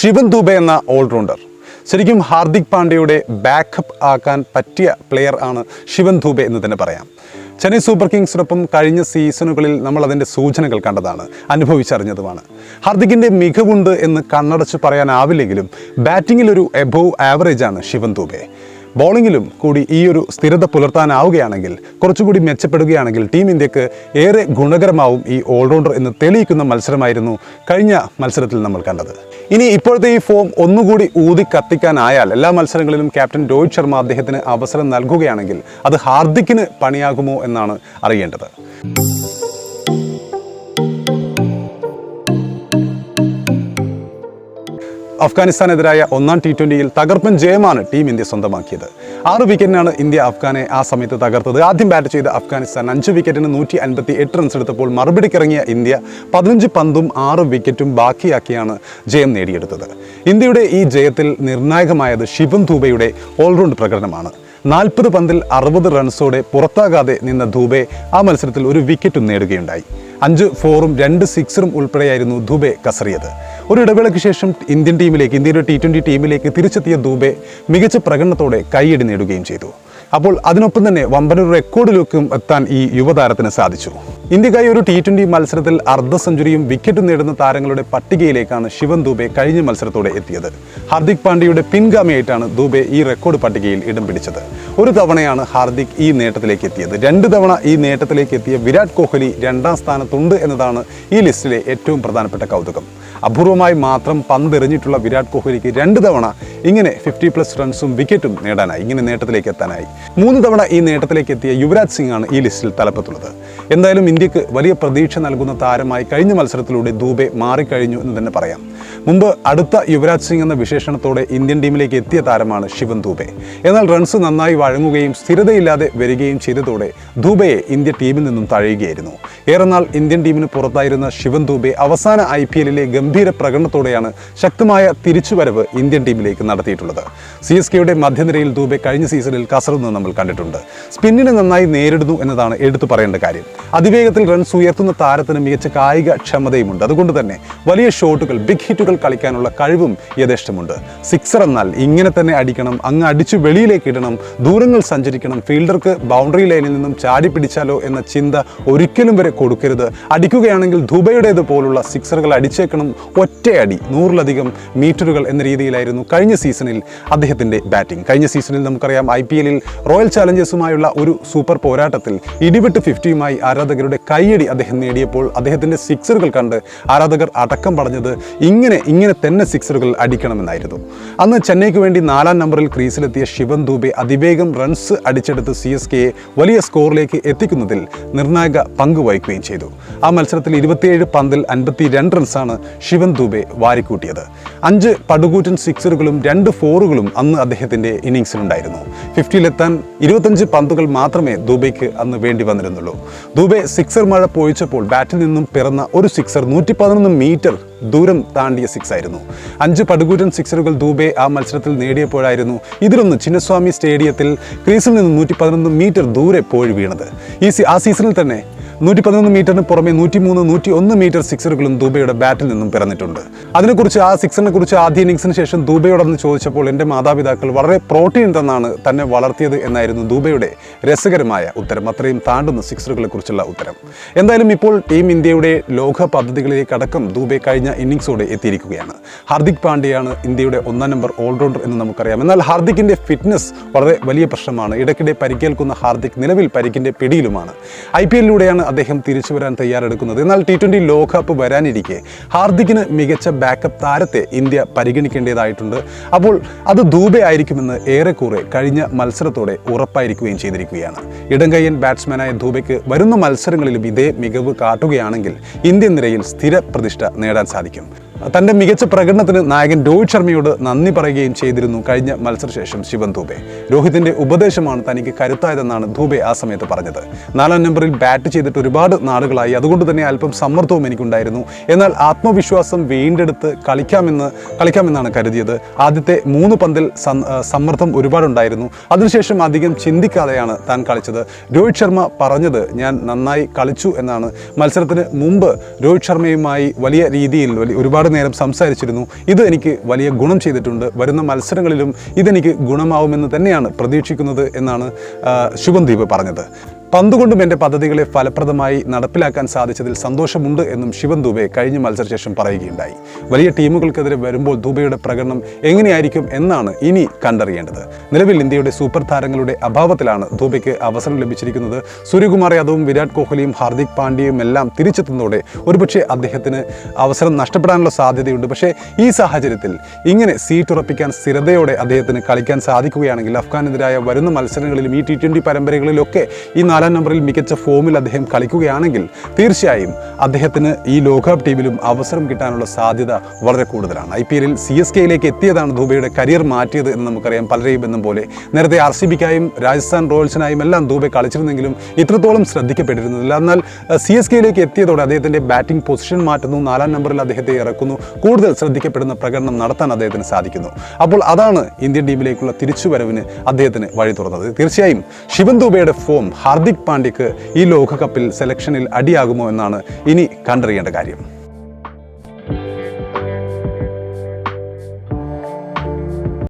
ശിവൻ ദുബെ എന്ന ഓൾറൗണ്ടർ. ശരിക്കും ഹാർദിക് പാണ്ഡ്യയുടെ ബാക്കപ്പ് ആക്കാൻ പറ്റിയ പ്ലെയർ ആണ് ശിവൻ ദുബെ എന്ന് തന്നെ പറയാം. ചെന്നൈ സൂപ്പർ കിങ്സിനൊപ്പം കഴിഞ്ഞ സീസണുകളിൽ നമ്മൾ അതിന്റെ സൂചനകൾ കണ്ടതാണ് അനുഭവിച്ചറിഞ്ഞതുമാണ്. ഹാർദിക്കിന്റെ മികവുണ്ട് എന്ന് കണ്ണടച്ച് പറയാനാവില്ലെങ്കിലും ബാറ്റിങ്ങിൽ ഒരു എബോവ് ആവറേജാണ് ശിവൻ ദുബെ. ബോളിങ്ങിലും കൂടി ഈ ഒരു സ്ഥിരത പുലർത്താനാവുകയാണെങ്കിൽ കുറച്ചുകൂടി മെച്ചപ്പെടുകയാണെങ്കിൽ ടീം ഇന്ത്യയ്ക്ക് ഏറെ ഗുണകരമാവും ഈ ഓൾറൗണ്ടർ എന്ന് തെളിയിക്കുന്ന മത്സരമായിരുന്നു കഴിഞ്ഞ മത്സരത്തിൽ നമ്മൾ കണ്ടത്. ഇനി ഇപ്പോഴത്തെ ഈ ഫോം ഒന്നുകൂടി ഊതി കത്തിക്കാനായാൽ എല്ലാ മത്സരങ്ങളിലും ക്യാപ്റ്റൻ രോഹിത് ശർമ്മ അദ്ദേഹത്തിന് അവസരം നൽകുകയാണെങ്കിൽ അത് ഹാർദിക്കിന് പണിയാകുമോ എന്നാണ് അറിയേണ്ടത്. അഫ്ഗാനിസ്ഥാനെതിരായ ഒന്നാം ടി ട്വന്റിയിൽ തകർപ്പൻ ജയമാണ് ടീം ഇന്ത്യ സ്വന്തമാക്കിയത്. ആറ് വിക്കറ്റിനാണ് ഇന്ത്യ അഫ്ഗാനെ ആ സമയത്ത് തകർത്തത്. ആദ്യം ബാറ്റ് ചെയ്ത അഫ്ഗാനിസ്ഥാൻ അഞ്ച് വിക്കറ്റിന് നൂറ്റി അൻപത്തി എട്ട് റൺസ് എടുത്തപ്പോൾ മറുപടി മറുപടിക്കിറങ്ങിയ ഇന്ത്യ പതിനഞ്ച് പന്തും ആറ് വിക്കറ്റും ബാക്കിയാക്കിയാണ് ജയം നേടിയെടുത്തത്. ഇന്ത്യയുടെ ഈ ജയത്തിൽ നിർണായകമായത് ശിവം ധൂബയുടെ ഓൾറൗണ്ട് പ്രകടനമാണ്. നാൽപ്പത് പന്തിൽ അറുപത് റൺസോടെ പുറത്താകാതെ നിന്ന ധൂബെ ആ മത്സരത്തിൽ ഒരു വിക്കറ്റും നേടുകയുണ്ടായി. അഞ്ച് ഫോറും രണ്ട് സിക്സറും ഉൾപ്പെടെയായിരുന്നു ദുബെ കസറിയത്. ഒരു ഇടവേളയ്ക്ക് ശേഷം ഇന്ത്യൻ ടീമിലേക്ക് ഇന്ത്യയുടെ ടി ട്വന്റി ടീമിലേക്ക് തിരിച്ചെത്തിയ ദുബെ മികച്ച പ്രകടനത്തോടെ കൈയടി നേടുകയും ചെയ്തു. അപ്പോൾ അതിനൊപ്പം തന്നെ വമ്പനൊരു റെക്കോർഡിലേക്കും എത്താൻ ഈ യുവതാരത്തിന് സാധിച്ചു. ഇന്ത്യക്കായി ഒരു ടി ട്വന്റി മത്സരത്തിൽ അർദ്ധ സെഞ്ചുറിയും വിക്കറ്റും നേടുന്ന താരങ്ങളുടെ പട്ടികയിലേക്കാണ് ശിവൻ ദുബെ കഴിഞ്ഞ മത്സരത്തോടെ എത്തിയത്. ഹാർദിക് പാണ്ഡ്യയുടെ പിൻഗാമിയായിട്ടാണ് ദുബെ ഈ റെക്കോർഡ് പട്ടികയിൽ ഇടം പിടിച്ചത്. ഒരു തവണയാണ് ഹാർദിക് ഈ നേട്ടത്തിലേക്ക് എത്തിയത്. രണ്ട് തവണ ഈ നേട്ടത്തിലേക്ക് എത്തിയ വിരാട് കോഹ്ലി രണ്ടാം സ്ഥാനത്തുണ്ട് എന്നതാണ് ഈ ലിസ്റ്റിലെ ഏറ്റവും പ്രധാനപ്പെട്ട കൗതുകം. അപൂർവമായി മാത്രം പന്തെറിഞ്ഞിട്ടുള്ള വിരാട് കോഹ്ലിക്ക് രണ്ട് തവണ ഇങ്ങനെ ഫിഫ്റ്റി പ്ലസ് റൺസും വിക്കറ്റും നേടാനായി ഇങ്ങനെ നേട്ടത്തിലേക്ക് എത്താനായി. മൂന്ന് തവണ ഈ നേട്ടത്തിലേക്ക് എത്തിയ യുവരാജ് സിംഗ് ആണ് ഈ ലിസ്റ്റിൽ തലപ്പത്തുള്ളത്. എന്തായാലും ഇന്ത്യയ്ക്ക് വലിയ പ്രതീക്ഷ നൽകുന്ന താരമായി കഴിഞ്ഞ മത്സരത്തിലൂടെ ദൂബെ മാറിക്കഴിഞ്ഞു എന്ന് തന്നെ പറയാം. മുമ്പ് അടുത്ത യുവരാജ് സിംഗ് എന്ന വിശേഷണത്തോടെ ഇന്ത്യൻ ടീമിലേക്ക് എത്തിയ താരമാണ് ശിവൻ ദൂബെ. എന്നാൽ റൺസ് നന്നായി വഴങ്ങുകയും സ്ഥിരതയില്ലാതെ വരികയും ചെയ്തതോടെ ദൂബയെ ഇന്ത്യ ടീമിൽ നിന്നും തഴയുകയായിരുന്നു. ഏറെനാൾ ഇന്ത്യൻ ടീമിന് പുറത്തായിരുന്ന ശിവൻ ദൂബെ അവസാന ഐ പി എല്ലിലെ ഗംഭീര പ്രകടനത്തോടെയാണ് ശക്തമായ തിരിച്ചുവരവ് ഇന്ത്യൻ ടീമിലേക്ക് നടത്തിയിട്ടുള്ളത്. സി എസ് കെയുടെ മധ്യനിരയിൽ ദൂബെ കഴിഞ്ഞ സീസണിൽ കസറുന്നത് നമ്മൾ കണ്ടിട്ടുണ്ട്. സ്പിന്നിനെ നന്നായി നേരിടുന്നു എന്നതാണ് എടുത്തു പറയേണ്ട കാര്യം. അതിവേഗത്തിൽ റൺസ് ഉയർത്തുന്ന താരത്തിന് മികച്ച കായിക ക്ഷമതയുമുണ്ട്. അതുകൊണ്ട് തന്നെ വലിയ ഷോട്ടുകൾ ബിഗ് ഹിറ്റുകൾ കളിക്കാനുള്ള കഴിവും യഥേഷ്ടമുണ്ട്. സിക്സർ എന്നാൽ ഇങ്ങനെ തന്നെ അടിക്കണം അങ്ങ് അടിച്ചു വെളിയിലേക്ക് ഇടണം ദൂരങ്ങൾ സഞ്ചരിക്കണം ഫീൽഡർക്ക് ബൗണ്ടറി ലൈനിൽ നിന്നും ചാടി പിടിച്ചാലോ എന്ന ചിന്ത ഒരിക്കലും വരെ കൊടുക്കരുത്. അടിക്കുകയാണെങ്കിൽ ദുബൈയുടേത് പോലുള്ള സിക്സറുകൾ അടിച്ചേക്കണം ഒറ്റയടി നൂറിലധികം മീറ്ററുകൾ എന്ന രീതിയിലായിരുന്നു കഴിഞ്ഞ സീസണിൽ അദ്ദേഹത്തിന്റെ ബാറ്റിംഗ് കഴിഞ്ഞ സീസണിൽ നമുക്കറിയാം ഐ റോയൽ ചാലഞ്ചേഴ്സുമായുള്ള ഒരു സൂപ്പർ പോരാട്ടത്തിൽ ഇടിവെട്ട് ഫിഫ്റ്റിയുമായി ആരാധകരുടെ കൈയടി അദ്ദേഹം നേടിയപ്പോൾ അദ്ദേഹത്തിന്റെ സിക്സറുകൾ കണ്ട് ആരാധകർ അടക്കം പറഞ്ഞത് ഇങ്ങനെ ഇങ്ങനെ തന്നെ സിക്സറുകൾ അടിക്കണമെന്നായിരുന്നു. അന്ന് ചെന്നൈക്ക് വേണ്ടി നാലാം നമ്പറിൽ ക്രീസിലെത്തിയ ശിവൻ ദൂബെ അതിവേഗം റൺസ് അടിച്ചെടുത്ത് സി എസ് കെയെ വലിയ സ്കോറിലേക്ക് എത്തിക്കുന്നതിൽ നിർണായക പങ്ക് വഹിക്കുകയും ചെയ്തു. ആ മത്സരത്തിൽ ഇരുപത്തിയേഴ് പന്തിൽ അൻപത്തി രണ്ട് റൺസാണ് ശിവൻ ദൂബെ വാരിക്കൂട്ടിയത്. അഞ്ച് പടുകൂറ്റൻ സിക്സറുകളും രണ്ട് ഫോറുകളും അന്ന് അദ്ദേഹത്തിന്റെ ഇന്നിങ്സിലുണ്ടായിരുന്നു ഫിഫ്റ്റിയിലെത്താൻ ഇരുപത്തഞ്ച് പന്തുകൾ മാത്രമേ ദൂബെയ്ക്ക് അന്ന് വേണ്ടി വന്നിരുന്നുള്ളൂ. ദൂബെ സിക്സർ മഴ പൊഴിച്ചപ്പോൾ ബാറ്റിൽ നിന്നും പിറന്ന ഒരു സിക്സർ നൂറ്റി പതിനൊന്ന് മീറ്റർ ദൂരം താണ്ടിയ സിക്സ് ആയിരുന്നു. അഞ്ച് പടുകൂറ്റൻ സിക്സറുകൾ ദൂബെ ആ മത്സരത്തിൽ നേടിയപ്പോഴായിരുന്നു ഇതിലൊന്ന് ചിന്നസ്വാമി സ്റ്റേഡിയത്തിൽ ക്രീസിൽ നിന്ന് നൂറ്റി പതിനൊന്ന് മീറ്റർ ദൂരെ പോയി വീണത്. ഈ ആ സീസണിൽ തന്നെ നൂറ്റി പതിനൊന്ന് മീറ്ററിന് പുറമെ നൂറ്റി മൂന്ന് നൂറ്റി ഒന്ന് മീറ്റർ സിക്സറുകളും ദുബൈയുടെ ബാറ്റിൽ നിന്നും പിറന്നിട്ടുണ്ട്. അതിനെക്കുറിച്ച് ആ സിക്സറിനെ കുറിച്ച് ആദ്യ ഇന്നിങ്സിന് ശേഷം ദുബൈയോടൊന്ന് ചോദിച്ചപ്പോൾ എന്റെ മാതാപിതാക്കൾ വളരെ പ്രോട്ടീൻ തന്നാണ് തന്നെ വളർത്തിയത് എന്നായിരുന്നു ദുബൈയുടെ രസകരമായ ഉത്തരം. അത്രയും താണ്ടുന്ന സിക്സറുകളെ കുറിച്ചുള്ള ഉത്തരം. എന്തായാലും ഇപ്പോൾ ടീം ഇന്ത്യയുടെ ലോക പദ്ധതികളിലേക്ക് അടക്കം ദുബൈ കഴിഞ്ഞ ഇന്നിങ്സോടെ എത്തിയിരിക്കുകയാണ്. ഹാർദിക് പാണ്ഡ്യയാണ് ഇന്ത്യയുടെ ഒന്നാം നമ്പർ ഓൾറൗണ്ടർ എന്ന് നമുക്കറിയാം. എന്നാൽ ഹാർദിക്കിന്റെ ഫിറ്റ്നസ് വളരെ വലിയ പ്രശ്നമാണ്. ഇടയ്ക്കിടെ പരിക്കേൽക്കുന്ന ഹാർദിക് നിലവിൽ പരിക്കിന്റെ പിടിയിലുമാണ്. ഐ പി എല്ലിലൂടെയാണ് അദ്ദേഹം തിരിച്ചു വരാൻ തയ്യാറെടുക്കുന്നത്. എന്നാൽ ടി ട്വന്റി ലോകകപ്പ് വരാനിരിക്കെ. ഹാർദിക്കിന് മികച്ച ബാക്കപ്പ് താരത്തെ ഇന്ത്യ പരിഗണിക്കേണ്ടതായിട്ടുണ്ട്. അപ്പോൾ അത് ദൂബെ ആയിരിക്കുമെന്ന് ഏറെക്കുറെ കഴിഞ്ഞ മത്സരത്തോടെ ഉറപ്പായിരിക്കുകയും ചെയ്തിരിക്കുകയാണ്. ഇടങ്കയ്യൻ ബാറ്റ്സ്മാനായ ദൂബയ്ക്ക് വരുന്ന മത്സരങ്ങളിലും ഇതേ മികവ് കാട്ടുകയാണെങ്കിൽ ഇന്ത്യൻ നിരയിൽ സ്ഥിര പ്രതിഷ്ഠ നേടാൻ സാധിക്കും. തന്റെ മികച്ച പ്രകടനത്തിന് നായകൻ രോഹിത് ശർമ്മയോട് നന്ദി പറയുകയും ചെയ്തിരുന്നു കഴിഞ്ഞ മത്സരശേഷം ശിവൻ ദൂബെ രോഹിതിന്റെ ഉപദേശമാണ് തനിക്ക് കരുത്തായതെന്നാണ് ദൂബെ ആ സമയത്ത് പറഞ്ഞത്. നാലാം നമ്പറിൽ ബാറ്റ് ചെയ്തിട്ട് ഒരുപാട് നാളുകളായി. അതുകൊണ്ട് തന്നെ അല്പം സമ്മർദ്ദവും എനിക്കുണ്ടായിരുന്നു. എന്നാൽ ആത്മവിശ്വാസം വീണ്ടെടുത്ത് കളിക്കാമെന്ന് കളിക്കാമെന്നാണ് കരുതിയത്. ആദ്യത്തെ മൂന്ന് പന്തിൽ സമ്മർദ്ദം ഒരുപാടുണ്ടായിരുന്നു. അതിനുശേഷം അധികം ചിന്തിക്കാതെയാണ് താൻ കളിച്ചത്. രോഹിത് ശർമ്മ പറഞ്ഞത് ഞാൻ നന്നായി കളിച്ചു എന്നാണ്. മത്സരത്തിന് മുമ്പ് രോഹിത് ശർമ്മയുമായി വലിയ രീതിയിൽ ഒരുപാട് ഒരുപാട് നേരം സംസാരിച്ചിരുന്നു. ഇത് എനിക്ക് വലിയ ഗുണം ചെയ്തിട്ടുണ്ട്. വരുന്ന മത്സരങ്ങളിലും ഇതെനിക്ക് ഗുണമാവുമെന്ന് തന്നെയാണ് പ്രതീക്ഷിക്കുന്നത് എന്നാണ് ശുഭന്ദീപ് പറഞ്ഞത്. പന്തുകൊണ്ടും എന്റെ പദ്ധതികളെ ഫലപ്രദമായി നടപ്പിലാക്കാൻ സാധിച്ചതിൽ സന്തോഷമുണ്ട് എന്നും ശിവൻ ദുബെ കഴിഞ്ഞ മത്സരശേഷം പറയുകയുണ്ടായി. വലിയ ടീമുകൾക്കെതിരെ വരുമ്പോൾ ദുബെയുടെ പ്രകടനം എങ്ങനെയായിരിക്കും എന്നാണ് ഇനി കണ്ടറിയേണ്ടത്. നിലവിൽ ഇന്ത്യയുടെ സൂപ്പർ താരങ്ങളുടെ അഭാവത്തിലാണ് ദുബെക്ക് അവസരം ലഭിച്ചിരിക്കുന്നത്. സൂര്യകുമാർ യാദവും വിരാട് കോഹ്ലിയും ഹാർദിക് പാണ്ഡ്യയും എല്ലാം തിരിച്ചെത്തുന്നതോടെ ഒരുപക്ഷെ അദ്ദേഹത്തിന് അവസരം നഷ്ടപ്പെടാനുള്ള സാധ്യതയുണ്ട്. പക്ഷേ ഈ സാഹചര്യത്തിൽ ഇങ്ങനെ സീറ്റ് ഉറപ്പിക്കാൻ സ്ഥിരതയോടെ അദ്ദേഹത്തിന് കളിക്കാൻ സാധിക്കുകയാണെങ്കിൽ അഫ്ഗാനെതിരായ വരുന്ന മത്സരങ്ങളിലും ഈ ടി ട്വന്റി പരമ്പരകളിലൊക്കെ ഈ നാലാം നമ്പറിൽ മികച്ച ഫോമിൽ അദ്ദേഹം കളിക്കുകയാണെങ്കിൽ തീർച്ചയായും അദ്ദേഹത്തിന് ഈ ലോകകപ്പ് ടീമിലും അവസരം കിട്ടാനുള്ള സാധ്യത വളരെ കൂടുതലാണ്. ഐ പി എല്ലിൽ സി എസ് കെയിലേക്ക് എത്തിയതാണ് ദുബൈയുടെ കരിയർ മാറ്റിയത് എന്ന് നമുക്കറിയാം പലരെയും എന്നും പോലെ. നേരത്തെ ആർ സി ബിക്കായും രാജസ്ഥാൻ റോയൽസിനായും എല്ലാം ദുബൈ കളിച്ചിരുന്നെങ്കിലും ഇത്രത്തോളം ശ്രദ്ധിക്കപ്പെട്ടിരുന്നില്ല. എന്നാൽ സി എസ് കെയിലേക്ക് എത്തിയതോടെ അദ്ദേഹത്തിന്റെ ബാറ്റിംഗ് പൊസിഷൻ മാറ്റുന്നു. നാലാം നമ്പറിൽ അദ്ദേഹത്തെ ഇറക്കുന്നു. കൂടുതൽ ശ്രദ്ധിക്കപ്പെടുന്ന പ്രകടനം നടത്താൻ അദ്ദേഹത്തിന് സാധിക്കുന്നു. അപ്പോൾ അതാണ് ഇന്ത്യൻ ടീമിലേക്കുള്ള തിരിച്ചുവരവിന് അദ്ദേഹത്തിന് വഴി തുറന്നത് തീർച്ചയായും ശിവൻ ദുബൈയുടെ ഫോം ഹാർദിക് പാണ്ഡ്യക്ക് ഈ ലോകകപ്പിൽ സെലക്ഷനിൽ അടിയാകുമോ എന്നാണ് ഇനി കണ്ടറിയേണ്ട കാര്യം.